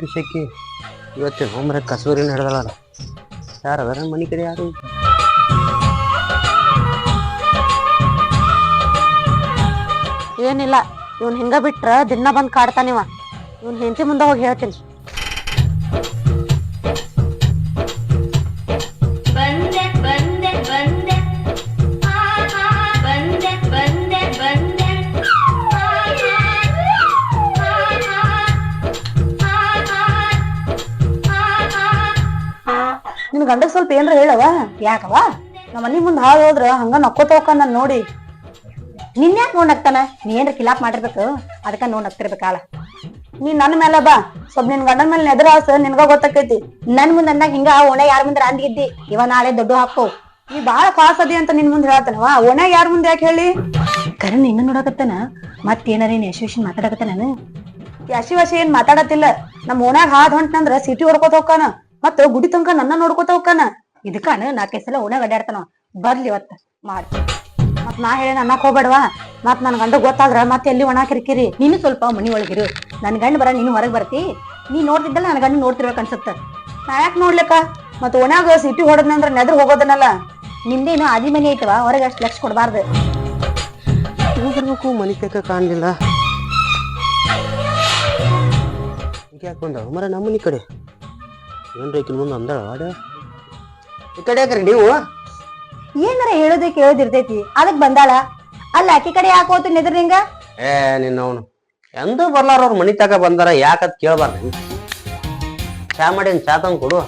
ಹಾಲು ಇವತ್ತು ಇವತ್ತಿನ ಹೋಮ್ರ ಕಸೂರಿನ ಹಿಡ್ದಲ್ಲ ಯಾರು ಅದರ? ಮನೆ ಕಡೆ ಯಾರು? ಏನಿಲ್ಲ, ಇವ್ನು ಹಿಂಗ ಬಿಟ್ರ ದಿನ ಬಂದ್ ಕಾಡ್ತಾನಿವ ಇವನ್ ಹೆಂಡತಿ ಮುಂದೆ ಹೋಗಿ ಹೇಳ್ತೀನಿ. ಏನ್ರ ಹೇಳವ ಯಾಕವ ನಮ್ಮ ಮನಿ ಮುಂದ್ ಹಾಳು ಹೋದ್ರ ಹಂಗ ನಕ್ಕೋತ ನನ್ ನಾನ್ ನೋಡಿ. ನಿನ್ ಯಾಕೆ ನೋಡಕ್ತಾನ ನೀ ಏನ್ರ ಕಿಲಾಪ್ ಮಾಡಿರ್ಬೇಕು? ಅದಕ್ಕ ನೋಡ್ ನೀ ನನ್ ಮೇಲೆ ಬಾ. ಸ್ವಲ್ಪ ನಿನ್ ಗಂಡನ ಮೇಲೆ ನೆದ್ರ ಆಸ, ನಿನ್ಗ ಗೊತ್ತಾಕೈತಿ. ನನ್ ಮುಂದ್ ಅಂದಾಗ ಹಿಂಗ ಓಣೆ ಯಾರ ಮುಂದೆ ಅಂದಿಗಿದ್ದಿ ಇವ ನಾಳೆ ದೊಡ್ಡ ಹಾಕು. ನೀ ಬಾಳ ಪಾಸ್ ಅದಿ ಅಂತ ನಿನ್ ಮುಂದೆ ಹೇಳ್ತಾನವ ಓಣೆ ಯಾರ ಮುಂದೆ ಯಾಕೆ ಹೇಳಿ? ಕರಣ್ ನಿನ್ನ ನೋಡಕತ್ತಾನ? ಮತ್ತೇನಾರ ಏನ್ ಯಶಸ್ವಿ ಮಾತಾಡಕತ್ತಾನ ಯಶಿ ವಶಿ ಏನ್ ಮಾತಾಡತಿಲ್ಲ ನಮ್ಮ ಓಣ್ಯಾಗ ಹಾದ್ ಹೊಂಟ್ನಂದ್ರ ಸಿಟಿ ಹೊಡ್ಕೋತ ಹೋಗ್ಕಾನ. ಮತ್ತ ಗುಡಿ ತನಕ ನನ್ನ ನೋಡ್ಕೋತ ಹೋಗ್ಕಾನ. ಇದಕ್ಕಾನ ನಾಲ್ಕೈದು ಸಲ ಉಣೆ ಅಡ್ಯಾಡ್ತಾನ. ಬರ್ಲಿ ಇವತ್ತ. ಮಾಡಿ. ಮತ್ ನಾ ಹೇಳಿ ಅನ್ನಕ್ ಹೋಗ್ಬೇಡವಾ? ಮತ್ ನನ್ ಗಂಡ ಗೊತ್ತಾದ್ರ ಮತ್ತೆ ಎಲ್ಲಿ ಒಣ ಕಿರಿಕಿರಿ? ನೀನು ಸ್ವಲ್ಪ ಮನಿ ಒಳಗಿರು ನನ್ ಗಂಡ ಬರ, ನೀನು ಹೊರಗೆ ಬರ್ತಿ. ನೀ ನೋಡ್ತಿದ್ದಲ್ಲ ನನ್ ಗಂಡ ನೋಡ್ತಿರ್ಬೇಕು ಅನ್ಸುತ್ತ. ನಾ ಯಾಕೆ ನೋಡ್ಲಿಕ್ಕ? ಮತ್ ಒಣಾಗ ಸಿಟಿ ಹೊಡದ್ನಂದ್ರ ನೆದ್ರ ಹೋಗೋದನ್ನಲ್ಲ. ನಿಮ್ದೇನು ಆದಿ ಮನಿ ಐತವ? ಹೊರಗೆ ಅಷ್ಟ್ ಲಕ್ಷ ಕೊಡ್ಬಾರ್ದು. ಹೋಗಿರ್ಬೇಕು ಮನೆ ತಕ್ಕ ಕಾಣಲಿಲ್ಲ. ಯಾಕೆ ಮರ ನಮ್ಮ ಕಡೆ. ಏನ್ರಿ ಈಕಿನ ಮುಂದೆ ಅಂದಳ? ವಾಡ ಈ ಕಡೆ ಯಾಕ್ರಿ ನೀವು. ಏನಾರ ಹೇಳೋದೇ ಕೇಳೋದಿರ್ತೈತಿ. ಅದಕ್ ಬಂದಾಳ? ಅಲ್ಲ ಆಕಿ ಕಡೆ ಯಾಕೆ ಹೋತು ನಿದ್ರ ನಿಂಗ? ಏ ನಿನ್ನ ಅವನು. ಎಂದೂ ಬರ್ಲಾರ ಅವ್ರ ಮನಿ ತಕ ಬಂದಾರ ಯಾಕತ್ ಕೇಳ್ಬಾರ್ದು ಚಾ ಮಾಡೇನ್ ಚಾ ತಂದು ಕೊಡು.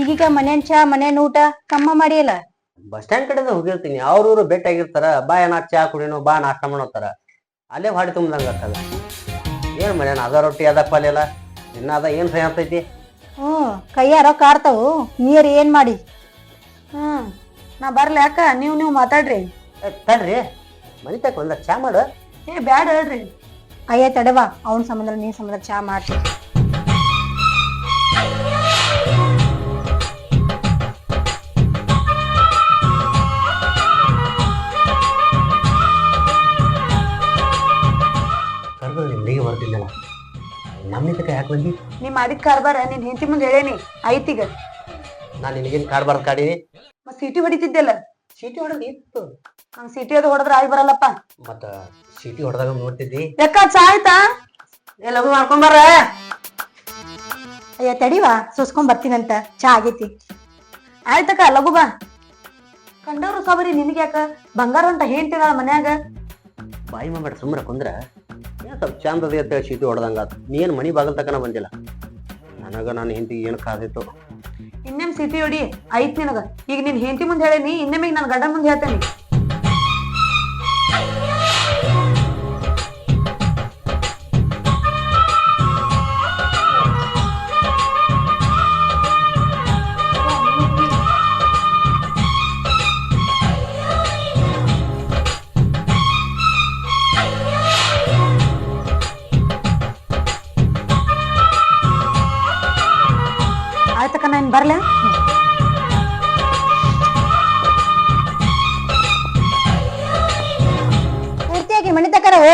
ಈಗೀಗ ಮನೇನ್ ಚಾ ಮನೇನ್ ಊಟ ಕಮ್ಮ ಮಾಡಿಯಲ್ಲ ಬಸ್ ಸ್ಟ್ಯಾಂಡ್ ಕಡೆ ಹೋಗಿರ್ತೀನಿ. ಅವ್ರವ್ರು ಭೇಟಿ ಆಗಿರ್ತಾರ. ಬಾ ಏನ ಚಾ ಕುಡಿನೋ ಬಾ ನಾಷ್ಟ ಮಾಡೋತಾರ ಅಲ್ಲೇ ಹಾಡಿ ತುಂಬದಂಗ ಆಗ್ತದ. ಏನ್ ಮನೇನ ಅದ ರೊಟ್ಟಿ ಅದ ಪಲ್ಯ ಎಲ್ಲ. ಇನ್ನ ಅದ ಏನ್ ಸಹ ಆಗ್ತೈತಿ ಹ್ಮ್ ಕೈಯಾರ ಕಾರ್ತಾವು ನೀರ್ ಏನ್ ಮಾಡಿ? ಹ್ಮ್. ನಾ ಬರ್ಲಿ ಅಕ್ಕ ನೀವ್ ನೀವ್ ಮಾತಾಡ್ರಿ. ಏ, ತಡ್ರಿ. ಮನಿ ತಕ ಒಂದ ಚಾ ಮಾಡು. ಏ ಬ್ಯಾಡ ಹೇಳ್ರಿ. ಅಯ್ಯ ತಡವಾ. ಅವನ್ ಸಂಬಂಧ ನೀನ್ ಸಂಬಂಧ ಚಾ ಮಾಡ್ತಿ. ಕರ್ದು ಇಲ್ಲಿಗೆ ಬರ್ತಿದ್ದಲ್ಲ. ನಮ್ಮ ತಕ ಯಾಕೆ ಬಂದಿ? ನೀ ಮಾಡಿದ ಕಾರ್ಬಾರ ನಿನ್ ಹೆಂಡತಿ ಮುಂದೆ ಹೇಳೇನಿ. ಐತಿಗ. ನಾನು ನಿನಗೇನ್ ಕಾಡ್ ಬರ್ದ್ ಕಾಡೀನಿ? ಮತ್ ಸಿಟಿ ಹೊಡಿತಿದ್ದೆಲ್ಲ? ಸೀಟಿ ಹೊಡೆದ್ ಇತ್ತು. ನಂಗ್ ಸಿಟಿ ಅದು ಹೊಡೆದ್ರ ಆಯ್ ಬರಲ್ಲಪ್ಪ. ಮತ್ತ ಸಿಟಿ ಹೊಡೆದಾಗ ನೋಡ್ತಿದ್ದಿ? ಯಾಕ ಚಾ ಆಯ್ತಾ? ಏ ಲಘು ಮಾಡ್ಕೊಂಬರ್ರ ಅಯ್ಯ ತಡಿವಾ ಸುಸ್ಕೊಂಡ್ ಬರ್ತೀನಂತ. ಚಾ ಆಗೈತಿ. ಆಯ್ತಕ್ಕ ಲಘು ಬಾ. ಕಂಡವ್ರು ಸಬರಿ ನಿನಗೆ ಯಾಕ? ಬಂಗಾರ ಅಂತ ಹೇಳ್ತೀನಲ್ಲ ಮನ್ಯಾಗ. ಬಾಯಿ ಮಾಡ್ಬೇಡ ಸುಮ್ಮನೆ ಕುಂದ್ರ. ಏನ್ ಸ್ವಲ್ಪ ಚಂದ ಅದೇ ಅಂತ ಹೇಳಿ ಚೀಟಿ ಹೊಡೆದಂಗ ಆತು. ನೀ ಏನ್ ಮನಿ ಬಾಗಲ್ ತಕನ ಬಂದಿಲ್ಲ. ನನಗ ನಾನು ಹಿಂದಿ ಏನು ಕಾದಿತ್ತು ಸಿಟಿ ಹೊಡಿ ಐತ್ ನಿನಗ ಈಗ ನಿನ್ ಹೆಂಡತಿ ಮುಂದೆ ಹೇಳೇನಿ ಇನ್ನೊಮ್ಮೆ ನನ್ನ ಗಂಡ ಮುಂದೆ ಹೇಳ್ತೇನಿ.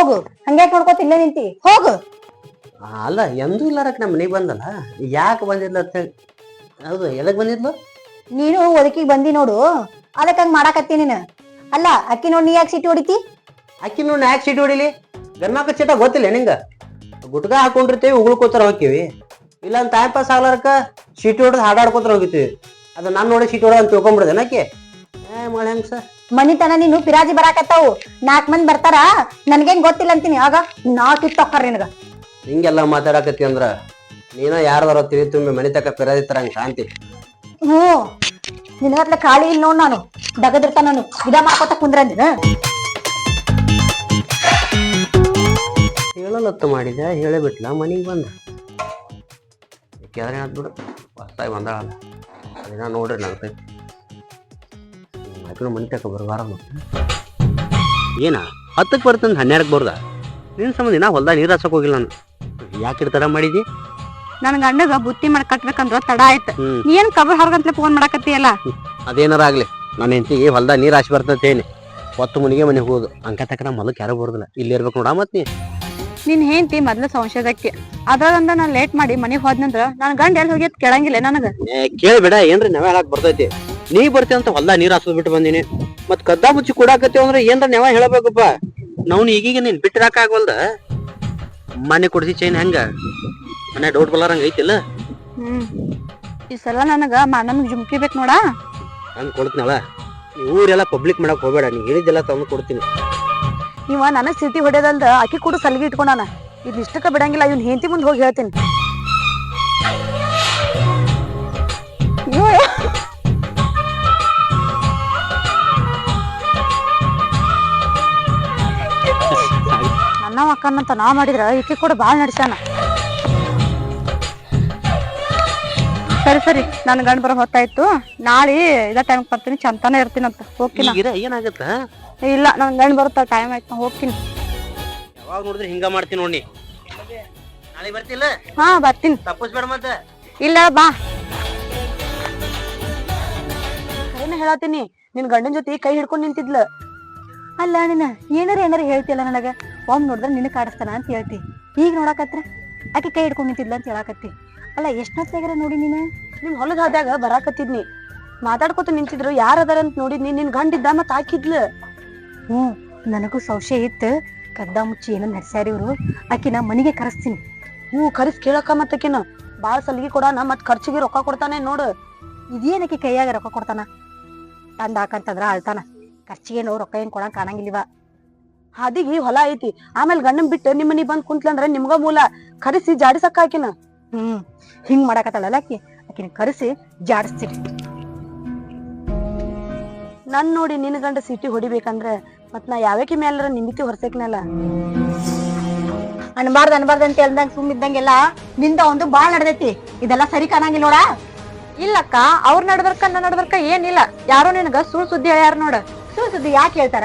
ಹೋಗು. ಹಂಗ್ಯಾಕ್ ನೋಡ್ಕೋತ ಇಲ್ಲೇ ನಿಂತಿ. ಹೋಗು. ಆ, ಅಲ್ಲ ಎಂದೂ ಇಲ್ಲಾರಕ್ ನಮ್ಮ ಮನೆಗೆ ಬಂದಲ್ಲ? ಯಾಕೆ ಬಂದಿಲ್ಲ ಅಂತ ಹೇಳಿ. ಹೌದು ಎದಕ್ ಬಂದಿದ್ಲು? ನೀನು ಒದಕಿಗೆ ಬಂದಿ ನೋಡು. ಅದಕ್ಕ ಹಂಗ್ ಮಾಡಾಕತ್ತಿ ನೀನು. ಅಲ್ಲ ಅಕ್ಕಿ ನೋಡ್ ನೀ ಯಾಕೆ ಸಿಟಿ ಹೊಡಿತಿ? ಅಕ್ಕಿ ನೋಡಿ ಯಾಕೆ ಸಿಟ್ಟು ಹೊಡಿಲಿ? ಗನ್ನಾಕ ಚೀಟ ಗೊತ್ತಿಲ್ಲ ನಿಂಗ? ಗುಟ್ಕ ಹಾಕೊಂಡಿರ್ತೀವಿ ಉಗುಳ್ಕೋತಾರ ಹೋಗ್ತೀವಿ ಇಲ್ಲ ಟೈಮ್ ಪಾಸ್ ಆಗ್ಲಾರಕ ಸಿಟ್ಟು ಹೊಡೆದು ಹಾಡಾಡ್ಕೋತಾರ ಹೋಗಿರ್ತೀವಿ ಅದು ನಾನು ನೋಡಿ ಸಿಟ್ಟು ಹೊಡೆದ ಅಂತ ತಿಳ್ಕೊಂಬಿಡ್ದೆ ಅಕ್ಕಿ ಏ ಹೆಂಗ್ ಸರ್ ಮನಿತನ ನೀನು ಪಿರಾಜಿ ಬರಾಕತ್ತಾವು. ನಾಲ್ಕ್ ಮಂದಿ ಬರ್ತಾರ. ನನ್ಗೇನ್ ಗೊತ್ತಿಲ್ಲ ಅಂತೀನಿ. ಆಗ ನಾ ಕಿತ್ತೊಕ್ಕರ್ ನಿನಗ. ಹಿಂಗೆಲ್ಲ ಮಾತಾಡಕತ್ತಿ ಅಂದ್ರ ನೀನ ಯಾರ್ದಾರ ತಿಳಿ ತುಂಬಿ ಮನೆ ತಕ ಪಿರದಿತ್ತಾರ ಹಂಗ ಕಾಂತಿ ಹ್ಞೂ. ನಿನಗತ್ಲೆ ಖಾಲಿ ಇಲ್ಲ ನೋಡ್ ನಾನು. ಡಗದಿರ್ತಾನ ನಾನು. ಇದ ಮಾಡ್ಕೊತ ಕುಂದ್ರಂದಿನ ಹೇಳಲತ್ತು ಮಾಡಿದೆ ಹೇಳೇ ಬಿಟ್ಲ ಮನೆಗೆ ಬಂದ. ಕೇಳಿದ್ರೆ ಏನಾದ್ ಬಿಡು. ಹೊಸ್ತಾಗಿ ಬಂದಾಳಲ್ಲ. ಅದೇನ ನೋಡ್ರಿ ನಂಗೆ ಆಕಿನ ಮನೆ ತಕ ಬರಬಾರ ಏನ? ಹತ್ತಕ್ಕೆ ಬರ್ತಂದು ಹನ್ನೆರಡಕ್ಕೆ ಬರ್ದ? ನಿನ್ನ ಸಂಬಂಧ ನಾ ಹೊಲ್ದಾಗ ನೀರು ಹಚ್ಚಕ್ ಹೋಗಿಲ್ಲ ನಾನು. ಯಾಕೆ ತಡ ಮಾಡಿದಿ? ನನ್ ಗಂಡಗ ಬುತ್ತಿ ಮಾಡಿ ಕಟ್ಬೇಕಂದ್ರ ತಡ ಆಯ್ತು. ಏನ್ ಕಬರ್ ಹೊರಗಂತ್ಲೆ ಫೋನ್ ಮಾಡಕತ್ತೀಯಲ್ಲ? ಅದೇನಾರ ಆಗ್ಲಿ ನನ್ನ ಹೆಂಡತಿಗೆ ಹೊಲ್ದಾಗ ನೀರು ಹಾಸಿ ಬರ್ತೈತೇನೆ ಹೊತ್ತು ಮುನಿಗೆ ಮನೆಗೆ ಹೋಗುದು. ಅಂಕ ತಕ್ಕ ನಮ್ಮ ಹೊಲಕ್ಕೆ ಯಾರು ಬರೋದಿಲ್ಲ. ಇಲ್ಲಿ ಇರ್ಬೇಕು ನೋಡ ಮತ್ತೆ ನೀ. ನಿನ್ ಹೆಂಡತಿ ಮೊದ್ಲು ಸಂಶಯದಕ್ಕೆ. ಅದ್ರಾಗಂದ ನಾನ್ ಲೇಟ್ ಮಾಡಿ ಮನೆಗ್ ಹೋದ್ನಂದ್ರ ನನ್ ಗಂಡ ಎಲ್ಲಿ ಹೋಗಿ ಕೇಳಂಗಿಲ್ಲ ನನಗ. ಕೇಳಬೇಡ ಕೇಳ್ಬೇಡ. ಏನ್ರಿ ನಾವೇ ಹೇಳಕ್ ಬರ್ತೈತಿ? ನೀ ಬರ್ತಿ ಅಂತ ಹೊಲ್ದ ನೀರ್ ಹಾಸದ್ ಬಿಟ್ಟು ಬಂದಿನಿ. ಮತ್ ಕದ್ದ ಮುಚ್ಚಿ ಕೂಡಾಕತ್ತೀವಿ ಅಂದ್ರೆ ಏನ್ರ ನೆವ ಹೇಳಬೇಕಪ್ಪ. ನಾವು ಈಗೀಗ ನೀನ್ ಬಿಟ್ಟಿರಾಕ ಆಗವಲ್ದ? ಮನೆ ಕೊಡ್ಸಿ ಚೈನ್ ಹೆಂಗ? ಮನೆ ಡೌಟ್ ಬಲ್ಲಾರಂಗ ಐತಿಲ್ಲ ಹ್ಮ್. ಈ ಸಲ ನನಗ ನಮಗ್ ಜುಮ್ಕಿ ಬೇಕ್ ನೋಡ. ಹಂಗ್ ಕೊಡ್ತೀನಲ್ಲ? ಊರೆಲ್ಲ ಪಬ್ಲಿಕ್ ಮಾಡಕ್ ಹೋಗ್ಬೇಡ ನೀ ಹೇಳಿದ್ದೆಲ್ಲ ತಂದು ಕೊಡ್ತೀನಿ. ಇವ ನನಗ್ ಸ್ಥಿತಿ ಹೊಡೆದಲ್ದ ಅಕ್ಕಿ ಕೂಡ ಸಲಿಗೆ ಇಟ್ಕೊಂಡಾನ. ಇದ್ ಇಷ್ಟಕ್ಕ ಬಿಡಂಗಿಲ್ಲ ಇವ್ನ ಹೆಂಡತಿ ಮುಂದೆ ಹೋಗಿ ಹೇಳ್ತೀನಿ. ಅಕ್ಕನಂತ ನಾ ಮಾಡಿದ್ರ ಈಕಿ ಕೂಡ ಬಾಳ್ ನಡ್ಸ್ಯಾನ. ಸರಿ ಸರಿ ನನ್ ಗಂಡ ಬರೋ ಹೊತ್ತಾಯ್ತು. ನಾಳೆ ಇದ ಟೈಮ್ ಬರ್ತೀನಿ ಚಂತಾನೆ ಇರ್ತೀನಂತ. ಹೋಗ್ತೀನಿ ಏನಾಗತ್ತ? ಇಲ್ಲ ನನ್ ಗಂಡ ಬರುತ್ತ ಟೈಮ್ ಆಯ್ತು ನಾ ಹೋಗ್ತೀನಿ. ಯಾವಾಗ ನೋಡಿದ್ರೆ ಹಿಂಗ ಮಾಡ್ತೀನಿ ನೋಡಿ ನಾಳೆ ಬರ್ತಿಲ್ಲ? ಹಾ ಬರ್ತೀನಿ. ತಪ್ಪಿಸ್ಬೇಡ ಮತ್ತೆ. ಇಲ್ಲ ಬಾ. ಏನ ಹೇಳತ್ತೀನಿ? ನಿನ್ ಗಂಡನ ಜೊತೆ ಕೈ ಹಿಡ್ಕೊಂಡ್ ನಿಂತಿದ್ಲ. ಅಲ್ಲ ನಿನ್ನ ಏನಾರ ಏನಾರ ಹೇಳ್ತಿಲ್ಲ ನನಗ? ಒಮ್ಮೆ ನೋಡಿದ್ರೆ ನಿನ್ನ ಕಾಡಿಸ್ತಾನ ಅಂತ ಹೇಳ್ತಿ. ಈಗ ನೋಡಕತ್ರ ಆಕೆ ಕೈ ಹಿಡ್ಕೊಂಡ್ ನಿಂತಿದ್ಲ ಅಂತ ಹೇಳಾಕತ್ತಿ. ಅಲ್ಲ ಎಷ್ಟೊತ್ತಾಗ್ಯಾರ ನೋಡಿ ನೀನು? ನಿಮ್ ಹೊಲದ ಹೋದಾಗ ಬರಾಕತ್ತಿದ್ನಿ. ಮಾತಾಡ್ಕೊತ ನಿಂತಿದ್ರು ಯಾರದಾರ ಅಂತ ನೋಡಿದ್ನಿ. ನಿನ್ ಗಂಡಿದ್ದ ಮತ್ ಹಾಕಿದ್ಲು. ಹ್ಮ್, ನನಗೂ ಸಂಶಯ ಇತ್ತು. ಕದ್ದ ಮುಚ್ಚಿ ಏನೋ ನಡ್ಸ್ಯಾರ ಇವ್ರು. ಆಕಿನ ಮನಿಗೆ ಕರೆಸ್ತೀನಿ. ಹ್ಞೂ, ಕರೆಸ್, ಕೇಳಕ್ಕ ಮತ್ತಕಿನ ಬಾಳ ಸಲಿಗೆ ಕೊಡಾನ, ಮತ್ ಖರ್ಚಿಗೆ ರೊಕ್ಕ ಕೊಡ್ತಾನೆ ನೋಡು. ಇದೇನಕ್ಕೆ ಕೈಯಾಗ ರೊಕ್ಕ ಕೊಡ್ತಾನ? ತಂದ ಹಾಕಂತಂದ್ರ ಅಳ್ತಾನ. ಖರ್ಚಿಗೆ ನೋವು ರೊಕ್ಕ ಏನ್ ಕೊಡಂಗ್ ಕಾಣಂಗಿಲ್ವ ಹಾದಿಗೆ ಹೊಲ ಐತಿ. ಆಮೇಲೆ ಗಂಡನ್ ಬಿಟ್ಟು ನಿಮ್ ಮನಿ ಬಂದ್ ಕುಂತ್ಲಂದ್ರೆ ನಿಮ್ಗ ಮೂಲ. ಕರೆಸಿ ಜಾಡಿಸಕ್ಕ ಆಕಿನ. ಹ್ಮ್, ಹಿಂಗ್ ಮಾಡಾಕತ್ತಾಳಲ್ಲ ಆಕಿ. ಆಕಿನ ಕರೆಸಿ ಜಾಡಿಸ್ತೀರಿ. ನನ್ ನೋಡಿ ನಿನ್ ಗಂಡ ಸಿಟಿ ಹೊಡಿಬೇಕಂದ್ರೆ ಮತ್ ನಾ ಯಾವಕಿ ಮೇಲರ ನಿಮಿತಿ ಹೊರಸಕ್ನಲ್ಲ. ಅನ್ಬಾರ್ದ ಅನ್ಬಾರ್ದ ಅಂತ ಹೇಳ್ದಂಗ ಸುಮ್ಮಿದ್ದಂಗೆಲ್ಲ ನಿಂದ ಒಂದು ಬಾಳ್ ನಡ್ದೈತಿ. ಇದೆಲ್ಲ ಸರಿ ಕಾಣಂಗಿಲ್ಲ ನೋಡ. ಇಲ್ಲಕ್ಕ, ಅವ್ರ ನಡ್ಬರ್ಕ, ನನ್ನ ಏನಿಲ್ಲ. ಯಾರೋ ನಿನಗ ಸುಳ್ ಸುದ್ದಿ ಹೇಳ್ಯಾರ ನೋಡ. ಸುಳ್ ಸುದ್ದಿ ಯಾಕೆ ಹೇಳ್ತಾರ?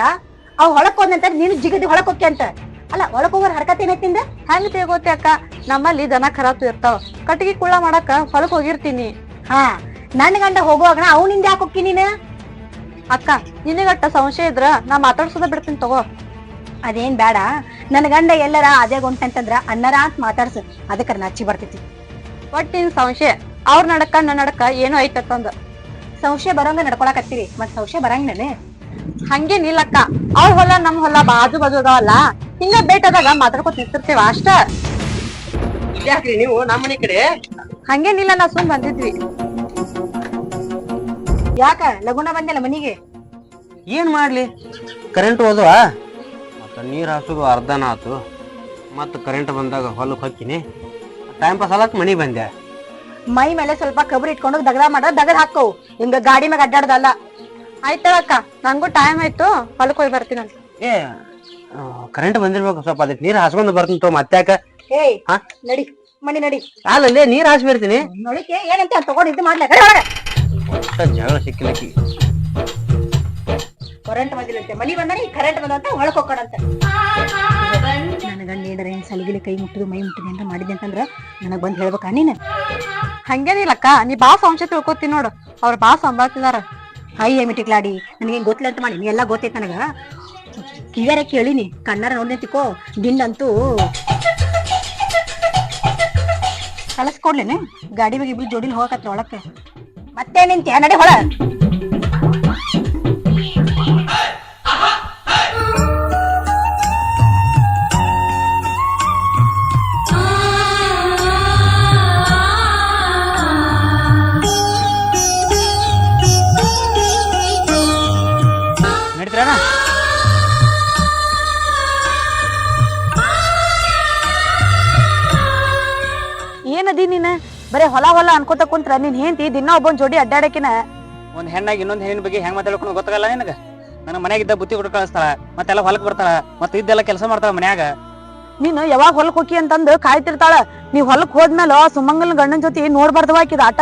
ಅವ್ ಹೊಳಕ್ ಹೋದಂತ ನೀನು ಜಿಗದಿ ಹೊಳಕ್ ಹೋಗ್ಯ ಅಂತ. ಅಲ್ಲ ಒಳಕ್ ಹೋಗೋರ್ ಹರಕತ್ ಏನೈತಿಂದ ಹೆಂಗ್ ತಿಳ್ಗೋತಿ ಅಕ್ಕ? ನಮ್ಮಲ್ಲಿ ದನ ಖರಾತು ಇರ್ತಾವ. ಕಟ್ಟಿಗೆ ಕುಳ್ಳ ಮಾಡಾಕ ಹೊಲಕ್ ಹೋಗಿರ್ತೀನಿ. ಹಾ ನನ್ ಗಂಡ ಹೋಗುವಾಗ ಅವನಿಂದ ಯಾಕೆ ಹೋಗ್ತಿ ನೀನು? ಅಕ್ಕ ನಿನಗಟ್ಟ ಸಂಶಯ ಇದ್ರ ನಾ ಮಾತಾಡ್ಸೋದ ಬಿಡ್ತೀನಿ ತಗೋ. ಅದೇನ್ ಬೇಡ ನನ್ನ ಗಂಡ ಎಲ್ಲರ ಅದೇ ಗುಂಟಂತಂದ್ರ ಅನ್ನರ ಅಂತ ಮಾತಾಡ್ಸು. ಅದಕ್ಕ ನಚ್ಚಿ ಬರ್ತೈತಿ. ಒಟ್ಟಿನ ಸಂಶಯ. ಅವ್ರ ನಡಕ ನನ್ನ ನಡಕ ಏನೋ ಐತಂದ ಸಂಶಯ ಬರೋಂಗ ನಡ್ಕೊಳಕತ್ತೀರಿ. ಮತ್ ಸಂಶಯ ಬರಂಗಿಲ್ಲ ಹಂಗೇನಿಲ್ಲಕ್ಕ ಅವ್ರ ಹೊಲ ನಮ್ ಹೊಲ ಬಾಜು ಬಾಜು ಅದಾವಲ್ಲ. ಹಿಂಗ ಬೇಟಾದಾಗ ಮಾತಾಡ್ಕೊತ ನಿಂತಿರ್ತೇವ ಅಷ್ಟ. ಯಾಕ್ರಿ ನೀವು? ನಮ್ಮ ಮನೆ ಕಡೆ? ಹಂಗೇನಿಲ್ಲ ನಾ ಸುಮ್ ಬಂದಿದ್ವಿ. ಯಾಕ? ಲಗುನ ಬಂದಿಲ್ಲ ಮನಿಗೆ? ಏನ್ ಮಾಡ್ಲಿ? ಕರೆಂಟ್ ಹೋದ್ವ? ಮತ್ತ ನೀರ್ ಹಾಸೋದು ಅರ್ಧನ ಆತು. ಮತ್ತ ಕರೆಂಟ್ ಬಂದಾಗ ಹೊಲಕ್ ಹೊಕ್ಕಿನಿ. ಟೈಮ್ ಪಾಸ್ ಆಲಕ್ ಮನಿ ಬಂದೆ. ಮೈ ಮೇಲೆ ಸ್ವಲ್ಪ ಕಬರ್ ಇಟ್ಕೊಂಡು ದಗದ ಮಾಡ ದಗದ ಹಾಕೋ. ಹಿಂಗ ಗಾಡಿ ಮ್ಯಾಗ ಅಡ್ಡಾಡ್ದಲ್ಲ. ಆಯ್ತಳಕ್ಕ ನಂಗೂ ಟೈಮ್ ಆಯ್ತು. ಹೊಲಕ್ ಹೋಗಿ ಬರ್ತೀನಂತ ಏ ಕರೆಂಟ್ ಬಂದಿರ್ಬೇಕು ಸ್ವಲ್ಪ ಅದಕ್ಕೆ ನೀರ್ ಹಾಸ್ಕೊಂಡು ಬರ್ತೀನಿ ತೋ ಮತ್ತಾಕ ಏಯ್ ಹಾ? ನಡಿ ಮನಿ ನಡಿ. ಅಲ್ಲಲ್ಲೇ ನೀರ್ ಹಾಸ್ಬಿಡ್ತೀನಿ ನೋಡಿಕೆ ಏನಂತ ತಗೊಂಡ್ ಇದು ಮಾಡ್ಲ? ಒಳಗ. ಒಟ್ಟ ಜಗಳ ಸಿಕ್ಕಿಲ್ಲಕಿ ಕರೆಂಟ್ ಬಂದಿಲ್ಲಂತೆ. ಮನಿ ಬಂದಾನೆ ಕರೆಂಟ್ ಬಂದಂತ ಒಳಕ್ ಹೋಗೋಣಂತ ನನ್ನ ಗಂಡ ಏನಾರ ಏನ್ ಸಲಗಿಲಿ ಕೈ ಮುಟ್ಟಿದ್ರು ಮೈ ಮುಟ್ಟಿದೆ ಅಂತ ಮಾಡಿದೆ ಅಂತಂದ್ರ ನನಗ್ ಬಂದ್ ಹೇಳ್ಬೇಕಾ ನೀನ್? ಹಂಗೇನಿಲ್ಲಕ್ಕ ನೀ ಬಾ ಸಂಶಯ ತಿಳ್ಕೊತೀನಿ ನೋಡು. ಅವ್ರ ಬಾ ಸಂಭಾಳ್ತಿದಾರ. ಅಯ್ಯ ಮಿಟಿಕ್ಲಾಡಿ ನನಗೆ ಗೊತ್ತಿಲ್ಲ ಅಂತ ಮಾಡಿ ಎಲ್ಲ ಗೊತ್ತೈತೆ ನನಗ. ಕಿವ್ಯಾರ ಕೇಳಿನಿ, ಕಣ್ಣಾರ ನೋಡ್ದೆ ತಿಕೋ ಗಿಂಡಂತೂ ಕಲಸ್ಕೊಡ್ಲೇನೆ. ಗಾಡಿ ಬಗ್ಗೆ ಇಬ್ರು ಜೋಡಿಲಿ ಹೋಗಕತ್ರ ಒಳಕ್ಕೆ ಮತ್ತೆ ನಿಂತೆ ನಡಿ ಹೊಳ ಬರೇ ಹೊಲ ಹೊಲ ಅನ್ಕೋತ ಕುಂತ್ರ ನೀನ್ ಹೆಂಡತಿ ದಿನ ಒಬ್ಬನ್ ಜೋಡಿ ಅಡ್ಡಾಡಕಿನ? ಒಂದ್ ಹೆಣ್ಣಾಗಿ ಇನ್ನೊಂದ್ ಹೆಣ್ಣಿನ ಬಗ್ಗೆ ಹೆಂಗ್ ಮಾತಾಡ್ಕೊಂಡು ಗೊತ್ತಾಗಲ್ಲ ನಿನಗ? ನನ್ನ ಮನ್ಯಾಗ ಇದ್ದ ಬುತ್ತಿ ಕೊಟ್ಟು ಕಳಿಸ್ತಾಳ ಮತ್ತೆಲ್ಲ ಹೊಲಕ್ ಬರ್ತಾಳ ಮತ್ತೆ ಇದ್ದೆಲ್ಲ ಕೆಲಸ ಮಾಡ್ತಾಳ ಮನ್ಯಾಗ. ನೀನು ಯಾವಾಗ ಹೊಲಕ್ ಹೋಗಿ ಅಂತಂದು ಕಾಯ್ತಿರ್ತಾಳ. ನೀವ್ ಹೊಲಕ್ ಹೋದ್ಮೇಲೆ ಸುಮಂಗಲ್ ಗಂಡನ್ ಜೊತೆ ನೋಡ್ಬಾರ್ದವ ಆಕಿದ ಆಟ.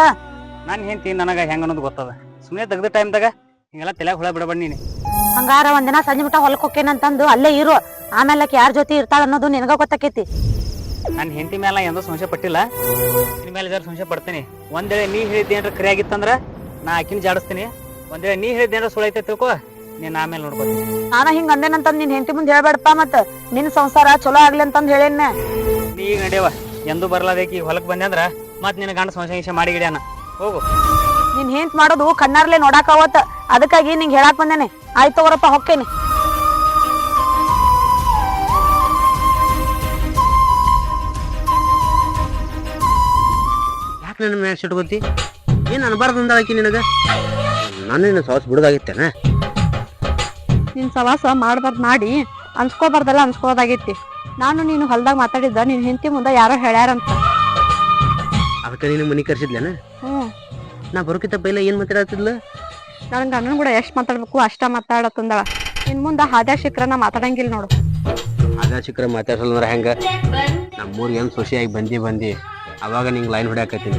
ನಾನ್ ಹೆಂಡತಿ ನನಗ ಹೆಂಗ್ ಅನ್ನೋದು ಗೊತ್ತದ. ಸುಮ್ಮನೆ ತೆಗ್ದ ಟೈಮ್ದಾಗ ಹಿಂಗೆಲ್ಲ ತಲೆ ಹುಳ ಬಿಡಬೇಡ ನೀನು. ಹಂಗಾರ ಒಂದಿನ ಸಂಜೆ ಬಿಟ್ಟ ಹೊಲಕ್ ಹೋಕೇನಂತಂದು ಅಲ್ಲೇ ಇರು. ಆಮೇಲೆ ಯಾರ ಜೊತೆ ಇರ್ತಾಳ ಅನ್ನೋದು ನಿನಗ ಗೊತ್ತಾಕೈತಿ. ನನ್ನ ಹೆಂಡತಿ ಮೇಲೆ ಎಂದ ಸಂಶಯ ಪಟ್ಟಿಲ್ಲ. ನಿನ್ನ ಮೇಲೆ ಜರ ಸಂಶಯ ಪಡ್ತೀನಿ? ಒಂದೇಳೆ ನೀ ಹೇಳಿದ್ದೆ ಏನಾರ ಕರೆ ಆಗಿತ್ತಂದ್ರ ನಾ ಆಕಿನ ಜಾಡಿಸ್ತೀನಿ. ಒಂದೇಳೆ ನೀ ಹೇಳಿದ್ದೆ ಏನಾರ ಸುಳ್ಳು ಐತೆ ತಿಳ್ಕೊ. ನೀನ್ ಆಮೇಲೆ ನೋಡ್ಕೊತೀನಿ ನಾನ ಹಿಂಗ ಅಂದೇನಂತಂದ್ ನಿನ್ ಹೆಂಡತಿ ಮುಂದೆ ಹೇಳ್ಬೇಡಪ್ಪ ಮತ್ತ ನಿನ್ ಸಂಸಾರ ಚಲೋ ಆಗ್ಲಿ ಅಂತಂದ್ ಹೇಳೇನ ನೀ ಈಗ ನಡೆಯವ ಎಂದು ಬರ್ಲಾದೇಕಿ ಹೊಲಕ್ ಬಂದೆ ಅಂದ್ರ ಮತ್ ನಿನ್ನ ಗಂಡ ಸಂಶಯ ಮಾಡಿ ಗಿಡ್ಯಾನ ಹೋಗು. ನಿನ್ ಹೆಂತ್ ಮಾಡೋದು ಕಣ್ಣಾರ್ಲೆ ನೋಡಾಕ ಅವತ್ತ ಅದಕ್ಕಾಗಿ ನಿಂಗೆ ಹೇಳಾಕ್ ಬಂದೇನೆ. ಆಯ್ತು ಅವರಪ್ಪ ಹೊಕ್ಕೇನಿ. ಯಾಕೆ ನನ್ನ ಮ್ಯಾಗ ಸಿಟ್ಕೋತಿ? ಏನು ಅನ್ಬಾರ್ದು ಅಂದಾಳಕಿ ನಿನಗ? ನಿನ್ನ ಸವಾಸ ಬಿಡೋದಾಗಿತ್ತೇನ? ನಿನ್ನ ಸವಾಸ ಮಾಡ್ಬಾರ್ದು ಮಾಡಿ ಅನ್ಸ್ಕೋಬಾರ್ದಲ್ಲ ಅನ್ಸ್ಕೋದಾಗೈತಿ. ನಾನು ನೀನು ಹೊಲ್ದಾಗ ಮಾತಾಡಿದ್ದ ನಿನ್ ಹೆಂಡತಿ ಮುಂದೆ ಯಾರೋ ಹೇಳ್ಯಾರಂತ. ಅದಕ್ಕೆ ನೀನು ಮನೆ ಕರ್ಸಿದ್ಲೇನ? ಹ್ಞೂ ನಾ ಬರೋಕಿತ್ತ ಪೈಲ ಏನು ಮಾತಾಡತ್ತಿದ್ಲ ನನ್ನ ಗಂಡನ ಕೂಡ ಎಷ್ಟು ಮಾತಾಡ್ಬೇಕು ಅಷ್ಟ ಮಾತಾಡತ್ತಂದಳ ಇನ್ ಮುಂದ ಹಾದ್ಯಾ ಶಿಖರನ ನಾ ಮಾತಾಡಂಗಿಲ್ಲ ನೋಡು. ಹಾದ್ಯಾ ಶಿಖರ ಮಾತಾಡ್ಸಲ್ಲ ಅಂದ್ರೆ ಹೆಂಗ? ಬಂದೆ ನಮ್ಮೂರಿಗೆ ಏನು ಖುಷಿಯಾಗಿ ಬಂದಿ ಬಂದಿ. ಅವಾಗ ನಿಂಗೆ ಲೈನ್ ಹೊಡ್ಯಾಕತ್ತೀನಿ.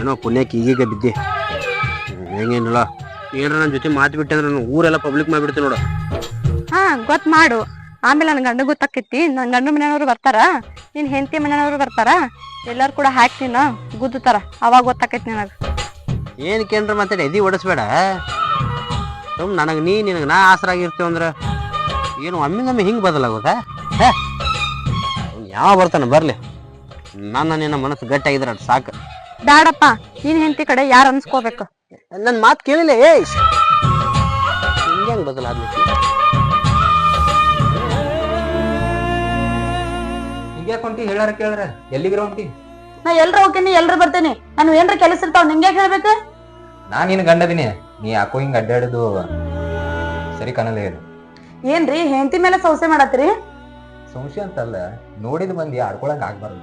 ಏನೋ ಪುಣ್ಯಕ್ಕೆ ಈಗೀಗ ಬಿದ್ದಿ. ಹೆಂಗೇನಿಲ್ಲ. ಏನಾರ ನನ್ನ ಜೊತೆ ಮಾತು ಬಿಟ್ಟೆ ಅಂದ್ರೆ ನಾನು ಊರೆಲ್ಲ ಪಬ್ಲಿಕ್ ಮಾಡಿಬಿಡ್ತೀನಿ ನೋಡು. ಹಾ ಗೊತ್ತು ಮಾಡು. ಆಮೇಲೆ ನನ್ನ ಗಂಡ ಗೊತ್ತಾಕೈತಿ. ನನ್ನ ಗಂಡ ಮನೆಯವರು ಬರ್ತಾರ? ನಿನ್ ಹೆಂಡತಿ ಮನೆಯವರು ಬರ್ತಾರ? ಎಲ್ಲರೂ ಕೂಡ ಹಾಕ್ತೀನ ಗುದ್ದುತ್ತಾರ ಅವಾಗ ಗೊತ್ತಾಕೈತಿ ನನಗೆ. ಏನು ಕೇಂದ್ರ ಮಾತಾಡಿ ಎದಿ ಓಡಿಸ್ಬೇಡ? ಸುಮ್ ನನಗೆ ನೀ ನಿನಗೆ ನಾ ಆಸರಾಗಿರ್ತೀವಿ ಅಂದ್ರೆ ಏನು ಒಮ್ಮಿಗೊಮ್ಮೆ ಹಿಂಗೆ ಬದಲಾಗೋದಾ? ಹೇ? ಯಾವ ಬರ್ತಾನೆ ಬರಲಿ. ನನ್ನ ನಿನ್ನ ಮನಸ್ಸು ಗಟ್ಟಿಯಾಗಿದ್ರೆ ಅದು ಸಾಕು. ಬ್ಯಾಡಪ್ಪ ನೀನ್ ಹೆಂಡತಿ ಕಡೆ ಯಾರು ಅನ್ಸ್ಕೋಬೇಕು? ನನ್ನ ಮಾತು ಕೇಳಿಲ್ಲ ಏಯ್! ಹಿಂಗೆ ಹೆಂಗೆ ಬದಲಾದ್ಲಿಕ್ಕೆ ಹಿಂಗ್ಯಾಕ್ ಹೊಂಟಿ ಹೇಳಾರ ಕೇಳ್ರ? ಎಲ್ಲಿಗಿರ ಹೊಂಟಿ? ನಾ ಎಲ್ರ ಹೋಗ್ತೀನಿ ಎಲ್ರ ಬರ್ತೇನೆ. ನಾನು ಏನ್ರ ಕೆಲಸ ಇರ್ತಾವ ನಿಂಗೆ ಹೇಳ್ಬೇಕು? ನಾ ನಿನ್ ಗಂಡದಿನಿ ನೀ ಯಾಕೋ ಹಿಂಗ್ ಅಡ್ಡಾಡುದು? ಸರಿ ಕಾಣಲ್ಲ ಏನು ಏನ್ರಿ ಹೆಂಡತಿ ಮೇಲೆ ಸೌಸೆ ಮಾಡತ್ರಿ ಸಂಶಯ ಅಂತಲ್ಲ ನೋಡಿದ್ ಮಂದಿ ಆಡ್ಕೊಳಕ್ ಆಗ್ಬಾರ್ದು.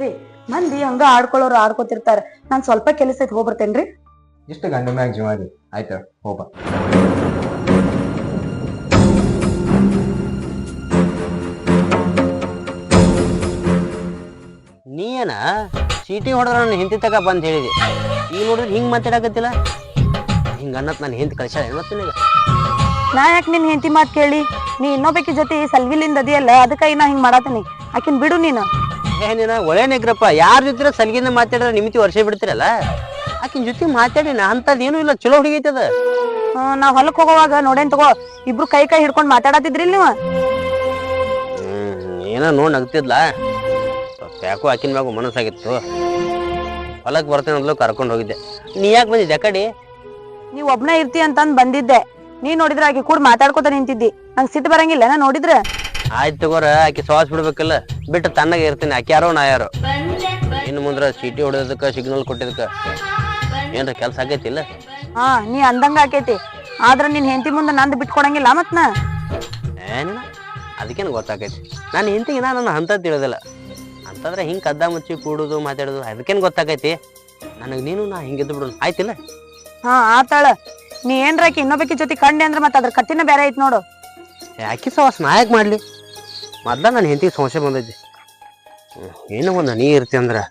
ರೀ ಮಂದಿ ಹಂಗ ಆಡ್ಕೊಳ್ಳೋರು ಆಡ್ಕೋತಿರ್ತಾರ. ನಾನ್ ಸ್ವಲ್ಪ ಕೆಲಸ ಐತಿ ಹೋಗ್ಬರ್ತೇನ್ರಿ. ಇಷ್ಟು ಗಂಡ ಮ್ಯಾಗ ಜೀವ ಆಯ್ತ ಹೋಗ ನೀ ಏನ? ಚೀಟಿ ಹೊಡೆದ್ರ ನನ್ನ ಹಿಂತಿ ತಗ ಬಂದ್ ಹೇಳಿದೆ. ಈ ನೋಡಿದ್ರೆ ಹಿಂಗ್ ಮಾತಾಡಕತ್ತಿಲ್ಲ. ಹಿಂಗ ಅನ್ನತ್ ನಾನು ಹಿಂದ್ ಕಳ್ಸಾಳ ನಿನಗೆ ನಾ ಯಾಕೆ ನಿನ್ ಹೆಂಡತಿ ಮಾತ್ ಕೇಳಿ? ನೀ ಇನ್ನೊಬ್ಬಕಿ ಜೊತೆ ಸಲ್ವಿಲಿಂದ ಅದಿಯಲ್ಲ ಅದಕ್ಕಾಗಿ ನಾ ಹಿಂಗ್ ಮಾಡತ್ತೀನಿ ಆಕಿನ್ ಬಿಡು ನೀನು. ಏ ನೀನ ಒಳ್ಳೆ ನೆಗ್ರಪ್ಪ. ಯಾರ ಜೊತೆ ಸಲಗಿಂದ ಮಾತಾಡಿದ್ರೆ ನಿಮಿತಿ ವರ್ಷ ಬಿಡ್ತಿರಲ್ಲ? ಆಕಿನ ಜೊತೆ ಮಾತಾಡಿ ನಾ ಅಂಥದ್ದು ಏನೂ ಇಲ್ಲ. ಚಲೋ ಹುಡುಗಿ ಐತದ. ಹ್ಮ್, ನಾ ಹೊಲಕ್ ಹೋಗೋವಾಗ ನೋಡೇನ್ ತಗೋ ಇಬ್ರು ಕೈ ಕೈ ಹಿಡ್ಕೊಂಡ್ ಮಾತಾಡತಿದ್ರಿ ನೀವು? ಏನೋ ನೋಡಿ ನಗ್ತಿದ್ಲ. ಯಾಕೋ ಆಕಿನ ಮ್ಯಾಗ ಮನಸ್ಸಾಗಿತ್ತು. ಹೊಲಕ್ ಬರ್ತೇನೆ ಅಂದ್ಲು ಕರ್ಕೊಂಡು ಹೋಗಿದ್ದೆ. ನೀ ಯಾಕೆ ಬಂದಿದ್ದೆ ಕಡಿ? ನೀವ್ ಒಬ್ನೇ ಇರ್ತಿ ಅಂತಂದ್ ಬಂದಿದ್ದೆ. ನೀ ನೋಡಿದ್ರೆ ಆಕಿ ಕೂಡ ಮಾತಾಡ್ಕೊತ ನಿಂತಿದ್ದಿ. ನಂಗೆ ಸಿಟ್ಟು ಬರಂಗಿಲ್ಲ ನೋಡಿದ್ರ? ಆಯ್ತು ತಗೋರ ಆಕಿ ಶ್ವಾಸ ಬಿಡ್ಬೇಕಲ್ಲ. ಬಿಟ್ಟು ತಣ್ಣಗೆ ಇರ್ತೀನಿ ಆಕಿ ಯಾರೋ ನಾ ಯಾರೋ. ಇನ್ನು ಮುಂದ್ರ ಸಿಟಿ ಹೊಡೆದಕ್ಕ ಸಿಗ್ನಲ್ ಕೊಟ್ಟಿದ್ದಕ್ಕ. ಏನ್ರ ಕೆಲಸ ಇಲ್ಲ? ಹಾ ನೀ ಅಂದಂಗ ಆಕೈತಿ. ಆದ್ರ ನಿನ್ ಹೆಂಡತಿ ಮುಂದೆ ನಂದ್ ಬಿಟ್ಕೊಡಂಗಿಲ್ಲ ಮತ್ ನಾ? ಅದಕ್ಕೇನು ಗೊತ್ತಾಕೈತಿ ನಾನು ಹಿಂತಿಗೆ ನಾನು ಹಂತ ತಿಳಿದಿಲ್ಲ. ಅಂತಂದ್ರೆ ಹಿಂಗೆ ಕದ್ದ ಮುಚ್ಚಿ ಕೂಡುದು ಮಾತಾಡುದು ಅದಕ್ಕೇನು ಗೊತ್ತಾಕೈತಿ ನನಗೆ ನೀನು ನಾ ಹಿಂಗಿದ್ದು ಬಿಡು ಆಯ್ತಿಲ್ಲ ಹಾ ಆತಾಳ. ನೀ ಏನ್ರ ಆಕಿ ಇನ್ನೊಬ್ಬಕಿ ಜೊತೆ ಕಂಡೆ ಅಂದ್ರೆ ಮತ್ತೆ ಅದ್ರ ಕತ್ತಿನ ಬೇರೆ ಐತ್ ನೋಡು. ಯಾಕೆ ಸವಾಸ ನಾಯಕ್ ಮಾಡಲಿ. ಮೊದ್ಲ ನನ್ನ ಹೆಂಡತಿಗೆ ಸಮಸ್ಯೆ ಬಂದೈತಿ. ಏನು ಒಂದು ನೀ ಇರ್ತಿ ಅಂದ್ರೆ.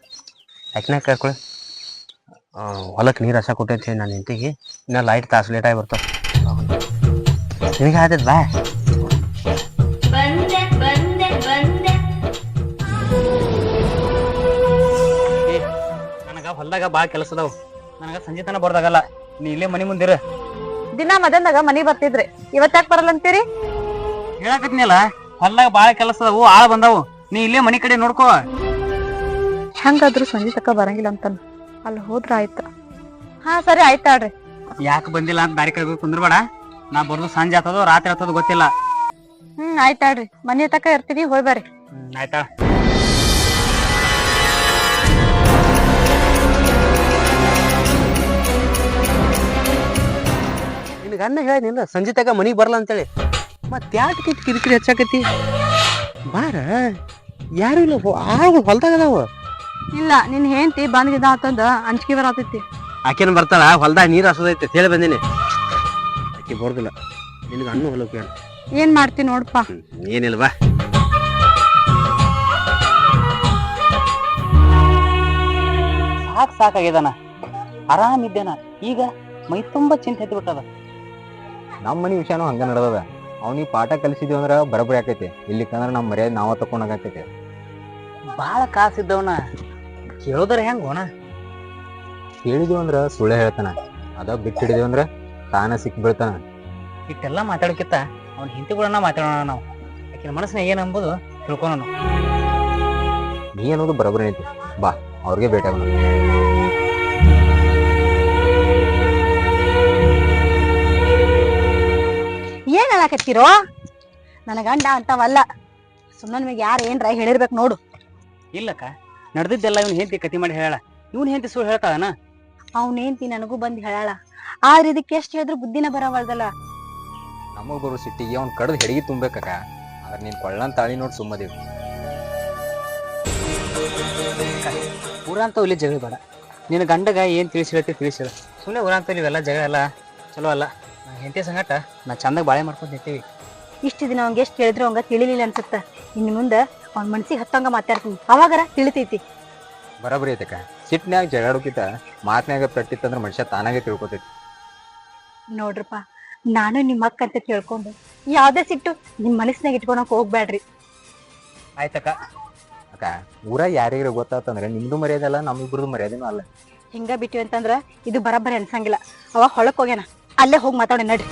ಯಾಕಿನ ಕರ್ಕೊಳ್ಳಿ ಹೊಲಕ್ಕೆ ನೀರು ಹಸ ಕೊಟ್ಟೈತಿ ನನ್ನ ಹೆಂಡತಿಗೆ. ಇನ್ನೂ ಲೈಟ್ ತಾಸು ಲೇಟಾಗಿ ಆಗಿ ಬರ್ತಾವ. ನಿನಗೆ ಆಯ್ತದ ಬಾ. ಬಂದೆ ಬಂದೆ ಬಂದೆ. ನನಗ ಹೊಲ್ದಾಗ ಭಾಳ ಕೆಲಸ ಅದಾವ. ನನಗೆ ಸಂಜೆ ತನ ಬರ್ದಾಗಲ್ಲ. ನೀ ಇಲ್ಲೇ ಮನೆ ಮುಂದಿರ ದಿನ ಮದನ್ದಾಗ ಮನಿ ಬರ್ತಿದ್ರಿ. ಇವತ್ ಯಾಕೆ ಬರಲ್ಲ ಅಂತೀರಿ ಹೇಳಕತ್ನಿಯಲ್ಲ? ಹೊಲ್ದಾಗ ಬಾಳ ಕೆಲಸ ಅದಾವು ಆಳ ಬಂದಾವು. ನೀ ಇಲ್ಲೇ ಮನಿ ಕಡೆ ನೋಡ್ಕೋ. ಹಂಗಾದ್ರು ಸಂಜೆ ತಕ ಬರಂಗಿಲ್ಲ ಅಂತಾನ. ಅಲ್ಲಿ ಹೋದ್ರ ಆಯ್ತ. ಹಾ ಸರಿ ಆಯ್ತಾಳ್ರಿ ಯಾಕೆ ಬಂದಿಲ್ಲ ಅಂತ ದಾರಿ ಕಡೆ ಕುಂದ್ರಬೇಡ. ನಾ ಬರ್ದು ಸಂಜೆ ಆತದೋ ರಾತ್ರಿ ಆತದೋ ಗೊತ್ತಿಲ್ಲ. ಹ್ಮ್ ಆಯ್ತಾಳ್ರಿ ಮನೆ ತಕ ಇರ್ತೀವಿ ಹೋಯ್ ಬರ್ರಿ. ಹ್ಮ್, ಗಂಡ ನಿನಗೆ ಅನ್ನ ಹೇಳಿನಿಲ್ಲ ಸಂಜೆ ತಕ ಮನಿಗೆ ಬರಲ್ಲ ಅಂತೇಳಿ. ಮತ್ತೆ ಯಾಕೆ ಕಿರಿಕಿರಿ ಹೆಚ್ಚಾಕತಿ? ಬಾರ ಯಾರು ಇಲ್ಲ ಆಗ ಹೊಲ್ದಾಗ ಅದಾವ. ಇಲ್ಲ ನಿನ್ ಹೆಂಡತಿ ಬಂದ್ಗಿದ ಅಂತಂದ ಅಂಜಿಕೆ ಬರತೈತಿ. ಆಕೆನ ಬರ್ತಾಳ ಹೊಲ್ದಾಗ ನೀರು ಹಸದೈತೆ ಹೇಳಿ ಬಂದೀನಿ. ಆಕೆ ಬರ್ದಿಲ್ಲ ನಿನಗೆ ಹಣ್ಣು ಹೊಲಕ್ಕೆ ಏನ್ ಮಾಡ್ತಿ ನೋಡಪ್ಪ ಏನಿಲ್ವಾ ಸಾಕ್ ಸಾಕಾಗ್ಯದನ. ಆರಾಮಿದ್ದೇನ ಈಗ ಮೈ ತುಂಬಾ ಚಿಂತೆ ಎದ್ದು ಬಿಟ್ಟದ ನಮ್ಮ ಮನೆ ವಿಷಯನೂ ಹಂಗ ನಡೆದದ. ಅವ್ನಿಗೆ ಪಾಠ ಕಲಿಸಿದ್ವಿ ಅಂದ್ರೆ ಬರಬರಿ ಆಕೈತಿ. ಇಲ್ಲಿಕಂದ್ರ ನಮ್ಮ ಮರ್ಯಾದೆ ನಾವ ತಕೊಂಡಾಗತೈತಿ ಬಾಳ ಕಾಸಿದ್ದವನ ಕೇಳೋದ್ರ ಹೆಂಗ ಕೇಳಿದ್ವಿ ಅಂದ್ರ ಸುಳ್ಳೆ ಹೇಳ್ತಾನ. ಅದ ಬಿಟ್ಟು ಹಿಡಿದ್ವಿ ಅಂದ್ರೆ ತಾನ ಸಿಕ್ ಬೀಳ್ತಾನ. ಇಟ್ಟೆಲ್ಲ ಮಾತಾಡೋಕ್ಕಿಂತ ಅವ್ನ ಹಿಂತಿಗಳನ್ನ ಮಾತಾಡೋಣ ನಾವು. ಆಕಿನ ಮನಸ್ಸಿನ ಏನು ಅಂಬೋದು ತಿಳ್ಕೊಳ ನಾವು ನೀ ಅನ್ನೋದು ಬರೋಬ್ಬರಿ ಐತಿ. ಬಾ ಅವ್ರಿಗೆ ಭೇಟಿ ಆಗೋಣ. ಹೇಳಕತ್ತೀರೋ ನನ್ನ ಗಂಡ ಅಂತವಲ್ಲ. ಸುಮ್ಮನೆ ನಿಮಗೆ ಯಾರು ಏನ್ರ ಹೇಳಿರ್ಬೇಕು ನೋಡು. ಇಲ್ಲಕ್ಕ ನಡೆದಿದ್ದೆಲ್ಲ ಇವ್ನ ಹೆಂಡತಿ ಕತಿ ಮಾಡಿ ಹೇಳ ಇವ್ನ ಹೆಂಡತಿ ಸುಳ್ಳು ಹೇಳ್ತಾಳನ? ಅವನೇಂತಿ ನನಗೂ ಬಂದು ಹೇಳಾಳ ಆದ್ರೆ ಇದಕ್ಕೆ ಎಷ್ಟು ಹೇಳಿದ್ರು ಬುದ್ಧಿನ ಬರವಲ್ದಲ್ಲ. ನಮಗ್ ಬರು ಸಿಟ್ಟಿಗೆ ಅವ್ನ್ ಕಡ್ದು ಹೆಡಿಗೆ ತುಂಬೇಕಕ್ಕ. ಆದ್ರೆ ನೀನ್ ಕೊಳ್ಳನ್ ತಾಳಿ ನೋಡಿ ಸುಮ್ಮದೇವಿ ಊರಂತ ಇಲ್ಲಿ ಜಗಳ ಬೇಡ. ನಿನ್ನ ಗಂಡಗ ಏನ್ ತಿಳಿಸಿ ಹೇಳ್ತಿ ತಿಳಿಸಿ ಹೇಳು ಸುಮ್ಮನೆ ಊರಂತ ಇವೆಲ್ಲ ಜಗಳ ಅಲ್ಲ ಚಲೋ ಅಲ್ಲ. ಹೆಂಡತಿ ಸಂಗಟ ನಾ ಚಂದಾಗ ಬಾಳೆ ಮಾಡ್ಕೊಂಡು ನಿಂತೀವಿ. ಇಷ್ಟು ದಿನ ಅವಂಗೆ ಎಷ್ಟು ಹೇಳಿದ್ರು ಅವಂಗ ತಿಳಿಲಿಲ್ಲ ಅನ್ಸುತ್ತ. ಇನ್ನು ಮುಂದೆ ಅವ್ನ ಮನ್ಸಿಗೆ ಹತ್ತಂಗ ಮಾತಾಡ್ತೀನಿ. ಅವಾಗರ ತಿಳಿತೈತಿ. ಬರೋಬ್ಬರಿ ಐತಕ್ಕ ಸಿಟ್ನ್ಯಾಗ ಜಗಾಡೋಕಿತ ಮಾತ್ನ್ಯಾಗ ಪೆಟ್ಟಿತ್ತಂದ್ರೆ ಮನುಷ್ಯ ತಾನಾಗೆ ತಿಳ್ಕೊತೈತಿ. ನೋಡ್ರಪ್ಪ ನಾನು ನಿಮ್ಮ ಅಕ್ಕ ಅಂತ ಕೇಳ್ಕೊಂಡು ಯಾವ್ದೇ ಸಿಟ್ಟು ನಿಮ್ಮ ಮನಸ್ಸಿನಾಗ ಇಟ್ಕೊಳಕ್ ಹೋಗ್ಬೇಡ್ರಿ ಆಯ್ತಕ್ಕ. ಅಕ್ಕ ಊರ ಯಾರಿಗಾರ ಗೊತ್ತಾತಂದ್ರೆ ನಿಮ್ದು ಮರ್ಯಾದೆ ಅಲ್ಲ ನಮ್ಮಿಬ್ರದ್ದು ಮರ್ಯಾದೆನೂ ಅಲ್ಲ. ಹಿಂಗ ಬಿಟ್ಟಿವಿ ಅಂತಂದ್ರ ಇದು ಬರಬ್ಬರಿ ಅನ್ಸಂಗಿಲ್ಲ. ಅವಾಗ ಹೊಳಕ್ ಹೋಗ್ಯಾನ. ಅಲ್ಲೇ ಹೋಗಿ ಮಾತಾಡೋಣ ನಡ್ರಿ.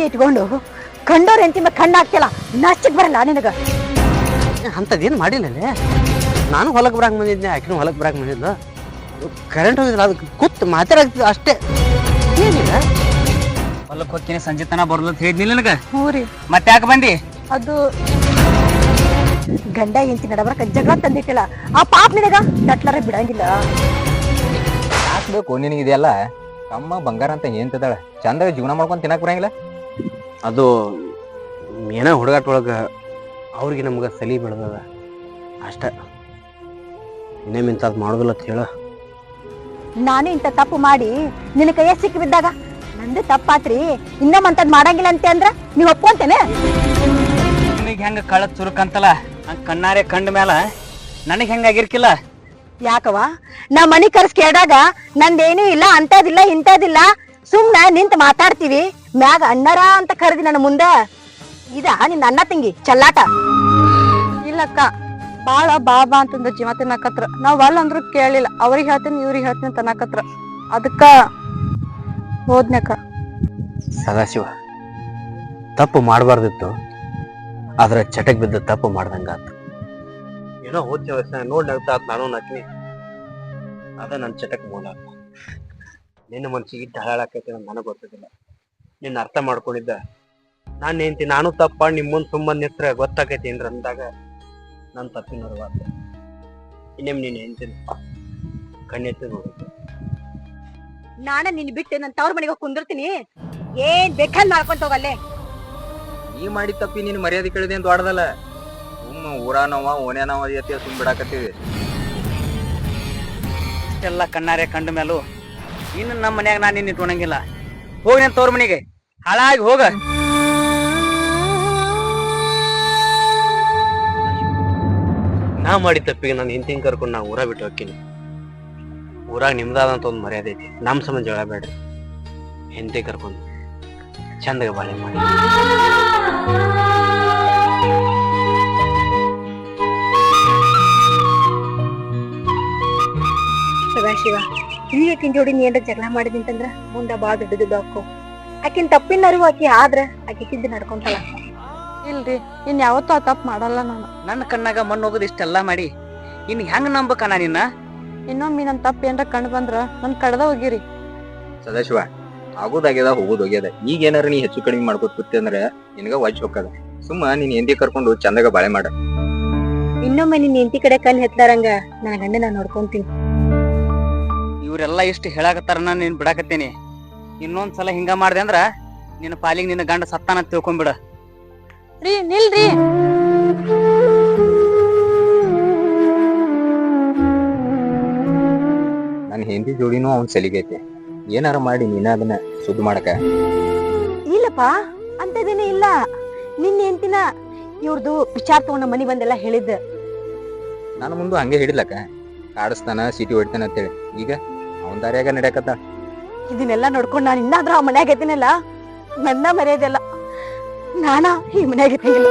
ಹೆಂಡತಿ ಇಟ್ಕೊಂಡು ಕಂಡೋರ್ ಎಂತಿಮ ಕಣ್ಣಾಕ್ತಿಲ್ಲ ಕಣ್ಣು ಹಾಕ್ತಿಲ್ಲ ನಾಚಿಕ್ ಬರಲ್ಲ ನಿನಗ. ಅಂಥದ್ದೇನು ಮಾಡಿಲ್ಲ ನಾನು ಹೊಲಕ್ಕೆ ಬರಾಕ್ ಬಂದಿದ್ದೆ ಆಕಿನೂ ಹೊಲಕ್ಕೆ ಬರಾಕ್ ಬಂದಿದ್ಲು. ಕರೆಂಟ್ ಹೋಗಿದ್ರಲ್ಲ ಅದಕ್ಕೆ ಕುತ್ತು ಮಾತಾಡಕ್ತಿದ್ದ ಅಷ್ಟೇ. ಏನಿಲ್ಲ. ಹೊಲಕ್ಕೆ ಹೋಗ್ತೀನಿ ಸಂಜೆ ತನ ಬರಲ್ಲ ಅಂತ ಹೇಳಿದ್ನಿಲ್ಲ ನಿನಗೆ. ಹ್ಞೂ ರೀ. ಮತ್ತೆ ಯಾಕೆ ಬಂದಿ? ಅದು ಗಂಡ ಎಂತಿ ನಡಬರಕ ಜಗಳ ತಂದಿಟ್ಟಿಲ್ಲ. ಆ ಪಾಪ ನಿನಗ? ನಟ್ಲಾರ ಬಿಡಂಗಿಲ್ಲ. ಯಾಕೆ ಬೇಕು? ನಿನಗೆ ಇದೆಯಲ್ಲ ಕಮ್ಮ ಬಂಗಾರ ಅಂತ ಏನ್ ತಿದ್ದಾಳೆ ಚಂದಾಗ ಜೀವನ ಮಾಡ್ಕೊಂಡು ತಿನ್ನಕ್ ಬರಂಗಿಲ್ಲ? ಅದು ಏನೋ ಹುಡುಗಾಟ ಒಳಗೆ ಅವ್ರಿಗೆ ನಮ್ಗೆ ಸಲಿ ಬೆಳೆದದ. ಅಷ್ಟ. ಇನ್ನೇ ಇಂಥದ್ದು ಮಾಡೋದಿಲ್ಲ ಅಂತ ಹೇಳ. ನಾನು ಇಂಥ ತಪ್ಪು ಮಾಡಿ ನಿನ್ನ ಕೈಯ ಸಿಕ್ಕಿ ಬಿದ್ದಾಗ ನಂದು ತಪ್ಪಾತ್ರಿ. ಇನ್ನೊಮ್ಮಂತದ್ ಮಾಡಂಗಿಲ್ಲ ಅಂತೆ ಅಂದ್ರ ನೀವ್ ಒಪ್ಕೊಂತೇನೆ? ನಿನಗೆ ಹೆಂಗ ಕಳತ್ ಚುರುಕ್ ಅಂತಲ್ಲ ಹಂಗ ಕಣ್ಣಾರೆ ಕಂಡ ಮ್ಯಾಲ ನನಗೆ ಹೆಂಗಾಗಿರ್ಕಿಲ್ಲ ಯಾಕವ ನಾ ಮನಿ ಕರ್ಸ್ ಕೇಳಿದಾಗ ನಂದೇನೂ ಇಲ್ಲ ಅಂತದಿಲ್ಲ ಇಂತದಿಲ್ಲ ಸುಮ್ನ ನಿಂತ ಮಾತಾಡ್ತೀವಿ. ಮ್ಯಾಗ ಅಣ್ಣರ ಅಂತ ಕರೆದಿ ನನ್ನ ಮುಂದೆ. ಇದ ನಿನ್ನ ಅಣ್ಣ ತಂಗಿ ಚಲ್ಲಾಟ. ಇಲ್ಲಕ್ಕ ಬಾಳ ಬಾಬಾ ಅಂತಂದ ಜೀವ ತಿನ್ನಕತ್ರ. ನಾವ್ ಅಲ್ಲ ಅಂದ್ರು ಕೇಳಿಲ್ಲ ಅವ್ರಿಗೆ ಹೇಳ್ತೀನಿ ಇವ್ರಿಗೆ ಹೇಳ್ತೀನಿ ತನ್ನಕತ್ರ ಅದಕ್ಕ ಹೋದ್ನಕ್ಕ ಸದಾಶಿವ ತಪ್ಪು ಮಾಡಬಾರ್ದಿತ್ತು ಆದ್ರೆ ಚಟಕ್ ಬಿದ್ದ ತಪ್ಪು ಮಾಡ್ದಂಗಾತ ಏನೋ ಹೋದ ನೋಡ್ ನಗ್ತಾ ನಾನು ನಕ್ಕಿ ಅದ ನನ್ನ ಚಟಕ್ ಮೂಲ. ನಿನ್ನ ಮನ್ಸಿಗೆ ಇಟ್ಟು ಹಾಳಾಕೈತೆ ಅಂತ ನನಗೆ ಗೊತ್ತಿಲ್ಲ ನಿನ್ನ ಅರ್ಥ ಮಾಡ್ಕೊಂಡಿದ್ದ? ನಾನು ಹೆಂಡತಿ ನಾನು ತಪ್ಪ ನಿಮ್ಮ ಮುಂದೆ ಸುಮ್ಮನೆ ನಿತ್ರ ಗೊತ್ತಾಕೈತಿ ಏನ್ರ ಅಂದಾಗ ನನ್ನ ತಪ್ಪಿನ ಅರಿವಾತ. ಇನ್ನೇಮ್ ನೀನು ಹೆಂಡ್ತೀನಿ ಕಣ್ಣೆತ್ತಿ ನೋಡಿದ್ದೆ ನಾನ ನಿನ್ ಬಿಟ್ಟು ನನ್ ತವ್ರ ಮನೆಗೆ ಹೋಗಿ ಕುಂದಿರ್ತೀನಿ. ಏನ್ ಬೇಕಾದ್ ಮಾಡ್ಕೊಂತ ಹೋಗಲ್ಲೇ ನೀ ಮಾಡಿದ ತಪ್ಪಿ ನೀನ್ ಮರ್ಯಾದೆ ಕೇಳಿದೆ ಅಂತ ದೊಡ್ಡದಲ್ಲ ಸುಮ್ಮ ಊರಾನವ ಓನ್ಯಾನವ ಜೊತೆ ಸುಮ್ ಬಿಡಾಕತ್ತೀವಿ. ಇಷ್ಟೆಲ್ಲ ಕಣ್ಣಾರೆ ಕಂಡ ಮೇಲೂ ಇನ್ನು ನಮ್ಮ ಮನ್ಯಾಗ ನಾನು ನಿನ್ನ ಇಟ್ಕೊಳಂಗಿಲ್ಲ ಹೋಗಿ ನನ್ನ ತೋರ್ ಮನೆಗೆ. ಹಾಳಾಗಿ ಹೋಗ. ನಾ ಮಾಡಿ ತಪ್ಪಿಗೆ ನಾನು ಹಿಂತಿಂಗ್ ಕರ್ಕೊಂಡು ನಾ ಊರ ಬಿಟ್ಟು ಹೋಗ್ತೀನಿ. ಊರಾಗ ನಿಮ್ದಾದಂತ ಒಂದು ಮರ್ಯಾದೆ ಐತಿ. ನಮ್ಮ ಸಂಬಂಧ ಜಗಳ ಬೇಡ್ರಿ. ಹೆಂಡತಿ ಕರ್ಕೊಂಡು ಚಂದ ಬಾಳೆ ಮಾಡಿ. ಸದಾಶಿವ. ಈಗ ಆಕಿನ್ ಜೋಡಿ ನೀ ಏನ್ರ ಜಗಳ ಮಾಡಿದಿಂತಂದ್ರ ಮುಂದ ಬಾ ದೊಡ್ಡದು ಬಾಕು ಆಕಿನ ತಪ್ಪಿನ ಅರಿವು ಆಕಿ ಆದ್ರ ಆಕಿ ಸಿದ್ಧ ನಡ್ಕೊಂತಳ. ಇಲ್ರಿ ಇನ್ ಯಾವತ್ತೂ ಆ ತಪ್ಪು ಮಾಡಲ್ಲ ನಾನು. ನನ್ನ ಕಣ್ಣಾಗ ಮಣ್ಣು ಹೋಗೋದು ಇಷ್ಟೆಲ್ಲ ಮಾಡಿ ಇನ್ನು ಹೆಂಗ್ ನಂಬಕನ ನಿನ್ನ? ಇನ್ನೊಮ್ಮೆ ನನ್ ತಪ್ಪ ಏನ್ರ ಕಂಡು ಬಂದ್ರ ನನ್ ಕಡ್ದ ಹೋಗಿರಿ. ಸದಾಶಿವ ಆಗೋದಾಗ್ಯದ ಹೋಗೋದು ಹೋಗ್ಯದ ಈಗ ಏನಾರ ನೀ ಹೆಚ್ಚು ಕಡಿಮೆ ಮಾಡ್ಕೊತ ಕೂತಿ ಅಂದ್ರೆ ನಿನಗ ವಜ್ ಹೋಗದ ಸುಮ್ಮ ನೀನ್ ಎಂದಿ ಕರ್ಕೊಂಡು ಚಂದಾಗ ಬಾಳೆ ಮಾಡ. ಇನ್ನೊಮ್ಮೆ ನಿನ್ ಹೆಂಡತಿ ಕಡೆ ಕಣ್ ಹೆತ್ತಾರಂಗ ನನ್ನ ಗಂಡ ನಾ ನೋಡ್ಕೊಂತೀನಿ. ಇವರೆಲ್ಲ ಇಷ್ಟು ಹೇಳಾಕತ್ತಾರ ನಾನು ಬಿಡಾಕತ್ತೀನಿ. ಇನ್ನೊಂದು ಸಲ ಹಿಂಗ ಮಾಡ್ದೆ ಅಂದ್ರ ನಿನ್ನ ಪಾಲಿಗೆ ನಿನ್ನ ಗಂಡ ಸತ್ತಾನ ತಿಳ್ಕೊಂಬಿಡ. ರೀ ನಿಲ್ರಿ. ನನ್ನ ಹಿಂದಿ ಜೋಡಿನೂ ಅವ್ನ ಸಲಿಗೈತಿ. ಏನಾರ ಮಾಡಿ ನೀನ ಅದನ್ನ ಸುದ್ದಿ ಮಾಡಕ? ಇಲ್ಲಪ್ಪ ಅಂತದೇನೆ ಇಲ್ಲ. ನಿನ್ನೆ ಎಂತಿನ ಇವ್ರದು ವಿಚಾರ ತಗೊಂಡ ಮನಿ ಬಂದೆಲ್ಲ ಹೇಳಿದ್ದ. ನಾನು ಮುಂದೆ ಹಂಗೆ ಹಿಡಿಲಕ್ಕ ಕಾಡಿಸ್ತಾನ ಸಿಟಿ ಹೊಡಿತಾನ ಅಂತೇಳಿ. ಈಗ? ಅವನ್ ದಾರಿಯಾಗ ನಡೆಯಕತ್ತ. ಇದನ್ನೆಲ್ಲ ನೋಡ್ಕೊಂಡು ನಾನು ಇನ್ನಾದ್ರೂ ಆ ಮನ್ಯಾಗ ಇದ್ದೀನಲ್ಲ ನನ್ನ ಮರ್ಯಾದೆಲ್ಲ ನಾನಾ ಈ ಮನ್ಯಾಗ ಇದ್ದಂಗಿಲ್ಲ